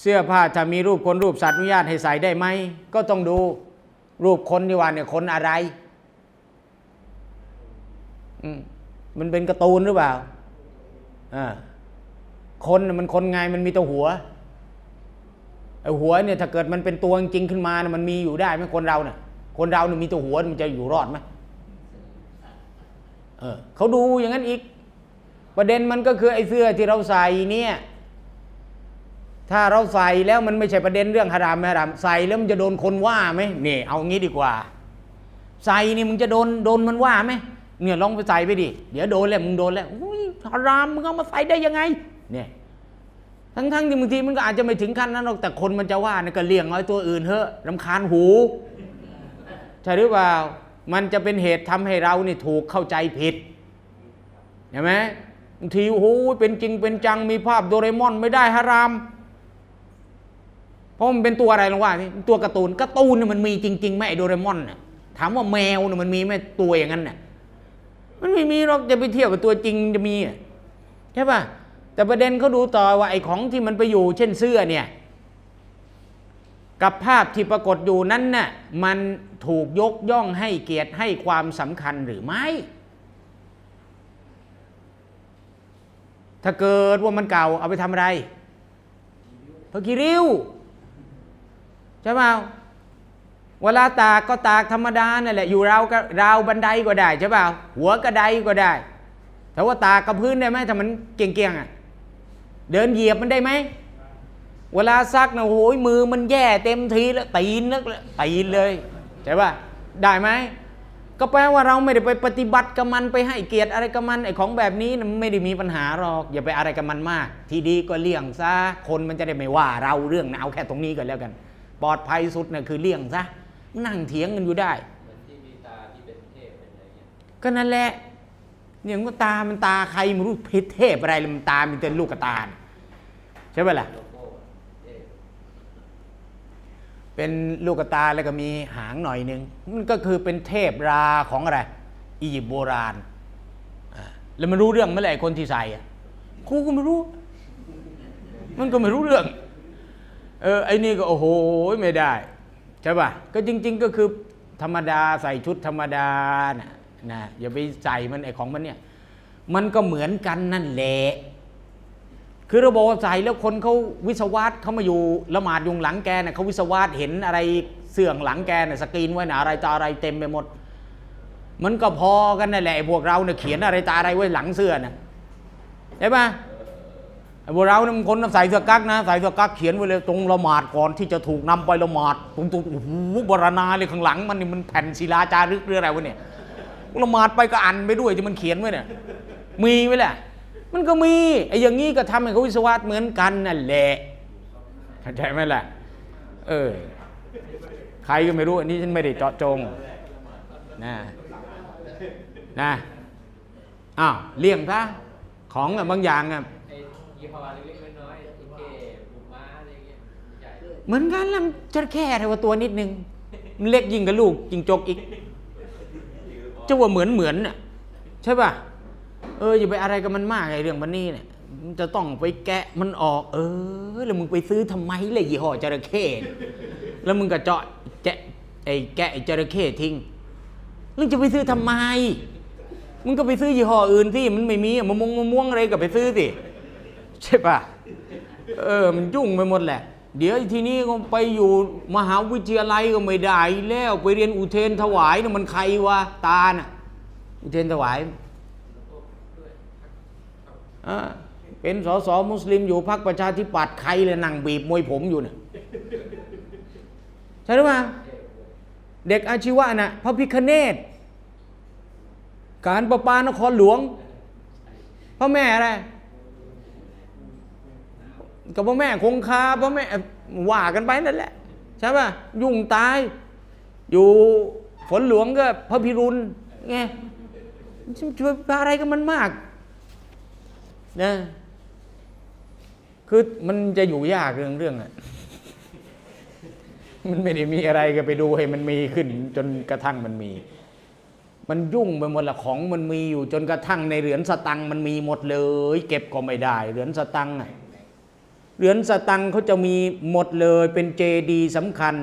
เสื้อผ้าถ้ามีรูปคนรูปสัตว์อนุญาตให้ใส่ได้ไหม ก็ต้องดูรูปคนที่ว่าเนี่ยคนอะไรมันเป็นการ์ตูนหรือเปล่าอ่าคนมันคนไงมันมีแต่หัวไอ้หัวเนี่ยถ้าเกิดมันเป็นตัวจริงขึ้นมานะมันมีอยู่ได้ไหมคนเราเนี่ยคนเราเนี่ยมีแต่หัวมันจะอยู่รอดไหมเออเขาดูอย่างนั้นอีก ประเด็นมันก็คือไอ้เสื้อที่เราใส่เนี่ย ถ้าเราใส่แล้วมันไม่ใช่ประเด็นเรื่องฮารามไม่ฮารามใส่แล้วมันจะโดนคนว่าไหมนี่เอางี้ดีกว่า ใส่นี่มึงจะโดนโดนมันว่าไหมเนี่ยลองไปใส่ไปดิเดี๋ยวโดนแล้วมึงโดนแล้วอุ้ยฮารามมึงเอามาใส่ได้ยังไง เนี่ย ทั้งๆที่บางทีมันก็อาจจะไม่ถึงขั้นนั้นหรอกแต่คนมันจะว่าเนี่ยก็เลี่ยงเอาไอ้ตัวอื่นเถอะรำคาญหูใช่หรือเปล่ามันจะเป็นเหตุทำให้เราเนี่ถูกเข้าใจผิดเห็นไหมบางทีโอ้โหเป็นจริงเป็นจังมีภาพโดเรมอนไม่ได้ฮาราม เพราะมันเป็นตัวอะไรลองว่าตัวการ์ตูนการ์ตูนเนี่ยมันมีจริงๆไหมไอโดเรมอนน่ะถามว่าแมวเนี่ยมันมีไหมตัวอย่างนั้นน่ะมันไม่มีหรอกจะไปเทียบกับตัวจริงจะมีใช่ป่ะแต่ประเด็นเขาดูต่อว่าไอ้ของที่มันไปอยู่เช่นเสื้อเนี่ยกับภาพที่ปรากฏอยู่นั้นน่ะมันถูกยกย่องให้เกียรติให้ความสำคัญหรือไม่ ถ้าเกิดว่ามันเก่าเอาไปทำอะไรพระกีริ้ว ใช่เปล่าเวลาตากก็ตากธรรมดานั่นแหละอยู่ราวราวบันไดก็ได้ใช่เปล่าหัวกระไดก็ได้ แต่ว่าตากกับพื้นได้ไหมถ้ามันเกี่ยงๆอะเดินเหยียบมันได้ไหมเวลาซักนะโอ้ยมือมันแย่เต็มทีแล้วตีนแล้วตีนเลยใช่ป่ะได้ไหมก็แปลว่าเราไม่ได้ไปปฏิบัติกับมันไปให้เกียรติอะไรกับมันไอ้ของแบบนี้นะไม่ได้มีปัญหาหรอก อย่าไปอะไรกับมันมาก ทีดีก็เลี่ยงซะคนมันจะได้ไม่ว่าเราเรื่องนะเอาแค่ตรงนี้ก็แล้วกัน ปลอดภัยสุดนะคือเลี่ยงซะนั่งเถียงกันอยู่ได้เหมือนที่มีตาที่เป็นเทพเป็นอะไรเงี้ยก็นั่นแหละเนี่ยมันก็ตามันตาใครไม่รู้เพศเทพอะไรเลยมันตามันเป็นลูกกระตาน่ะใช่ไหมล่ะโลโก้เทพเป็นลูกกระตาแล้วก็มีหางหน่อยหนึ่งมันก็คือเป็นเทพราของอะไรอียิปต์โบราณอ่าแล้วมันรู้เรื่องเมื่อไหร่คนที่ใส่อะครูก็ไม่รู้ มันก็ไม่รู้เรื่อง เออไอ้นี่ก็โอ้โหไม่ได้ใช่ป่ะก็จริง ๆ ก็คือธรรมดาใส่ชุดธรรมดานะนะอย่าไปใส่มันไอ้ของมันเนี่ยมันก็เหมือนกันนั่นแหละคือเราบอกว่าใส่แล้วคนเขาวิศวะเขามาอยู่ละหมาดยุงหลังแกเน่ะเขาวิศวะเห็นอะไรเสื่องหลังแกน่ะสกรีนไว้น่ะอะไรต่อะไรเต็มไปหมด มันก็พอกันนั่นแหละพวกเราเนี่ยเขียนอะไรตาอะไรไว้หลังเสื้อน่ะใช่ปะ ไอ้พวกเราเนี่ยมันคนใส่เสื้อกั๊กนะใส่เสื้อกั๊กเขียนไว้เลยตรงละหมาดก่อนที่จะถูกนำไปละหมาดตรงตรงโอ้โหบรณาเลยข้างหลัง มันนี่มันแผ่นศิลาจารึกหรืออะไรวะเนี่ยละหมาดไปก็อ่านไปด้วยที่มันเขียนไว้เนี่ยมีไว้แหละมันก็มีไอ้อย่างงี้ก็ทำให้เขาวิศวะเหมือนกันนั่นแหละเข้าใจไหมล่ะเออใครก็ไม่รู้อันนี้ฉันไม่ได้เจาะจงนะนะอ้าวเลี่ยงซะของอะบางอย่างอะ ไอ้ยี่ห้อเล็กๆน้อยๆไอ้เก้บุม้าอะไรเงี้ยใหญ่เหมือนกันละจะแค่แต่ว่าตัวนิดนึงมันเล็กยิ่งกับลูกจิงจกอีกจะว่าเหมือนเหมือนน่ะใช่ป่ะเอออย่าไปอะไรกับมันมากไอ้เรื่องมันนี่เนี่ยมันจะต้องไปแกะมันออก เออ แล้วมึงไปซื้อทำไมเลยยี่ห้อจระเข้แล้วมึงก็เจาะแจะไอ้แกะไอ้จระเข้ทิ้งแล้วจะไปซื้อทำไมมึงก็ไปซื้อยี่ห้ออื่นที่มันไม่มีมะม่วงมะม่วงอะไรก็ไปซื้อสิ ใช่ป่ะเออมันยุ่งไปหมดแหละ เดี๋ยวทีนี้ก็ไปอยู่มหาวิทยาลัยก็ไม่ได้แล้วไปเรียนอุเทนถวายน่ะมันใครวะตาน่ะอุเทนถวายอ่าเป็นสสมุสลิมอยู่พรรคประชาธิปัตย์ใครเลยนั่งบีบมวยผมอยู่น่ะใช่หรือเปล่าเด็กอาชีวะน่ะพระพิคเนตการประปานครหลวง พระแม่อะไร กับพ่อแม่คงคาพ่อแม่ว่ากันไปนั่นแหละ ใช่ป่ะยุ่งตาย อยู่ฝนหลวงก็พระพิรุณไงช่วยอะไรกันมันมากนะคือมันจะอยู่ยากเรื่องเรื่องอะมันไม่ได้มีอะไรก็ไปดูให้มันมีขึ้น จนกระทั่งมันมี มันยุ่งไปหมดละของมันมีอยู่ จนกระทั่งในเหรียญสตังค์มันมีหมดเลย เก็บก็ไม่ได้ เหรียญสตังค์อะ เหรียญสตังค์เขาจะมีหมดเลยเป็นเจดีสำคัญ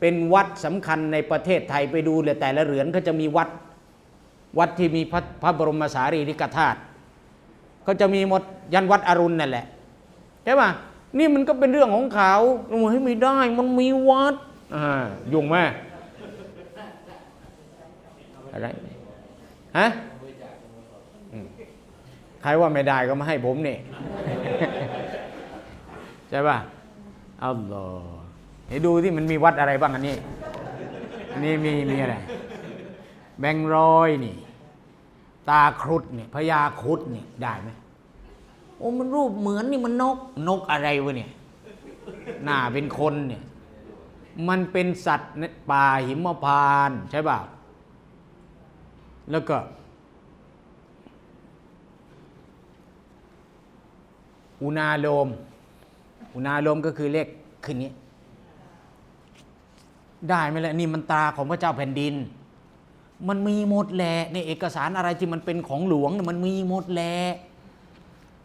เป็นวัดสำคัญในประเทศไทยไปดูเลยแต่ละเหรียญเขาจะมีวัดวัดที่มีพระพระบรมสารีริกธาตุเขาจะมีหมดยันวัดอรุณนั่นแหละใช่ป่ะนี่มันก็เป็นเรื่องของเขาโอ้ไม่ได้ มันมีวัดอ่ายุ่งไหมอะไรฮะใครว่าไม่ได้ก็มาให้ผมนี่ ใช่ป่ะอัลลอฮ์เดี๋ยวดูที่มันมีวัดอะไรบ้างอันนี้ อันนี้มีมีอะไร แบงร้อยนี่ ตาครุฑนี่พญาครุฑนี่ได้ไหมโอ้มันรูปเหมือนนี่มันนกนกอะไรวะเนี่ยหน้าเป็นคนเนี่ย มันเป็นสัตว์ในป่าหิมพานต์ใช่ป่ะแล้วก็ อุณาโลม อุณาลมก็คือเลขขึ้นนี้ ได้ไหมล่ะนี่มันตาของพระเจ้าแผ่นดิน มันมีหมดแหละในเอกสารอะไรที่มันเป็นของหลวงมันมีหมดแหละ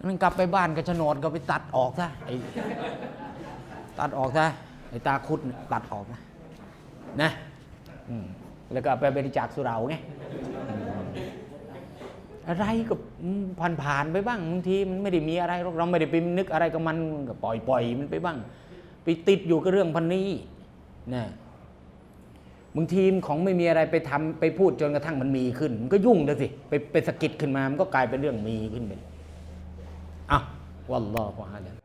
มันกลับไปบ้านกับโฉนดก็ไปตัดออกซะไอ้ตัดออกซะไอ้ตาคุดตัดออกนะนะแล้วก็ไปบริจาคสุเหราไง อะไรก็ผ่านผ่านๆไปบ้างบางทีมันไม่ได้มีอะไรเราไม่ได้ไปนึกอะไรกับมันก็ปล่อยปล่อยมันไปบ้าง ไปติดอยู่กับเรื่องพันนี้นะบางทีมของไม่มีอะไรไปทำไปพูดจนกระทั่งมันมีขึ้น มันก็ยุ่งเลยสิไปไปสะกิดขึ้นมามันก็กลายเป็นเรื่องมีขึ้นไปอะวัลลอฮฺอาลัม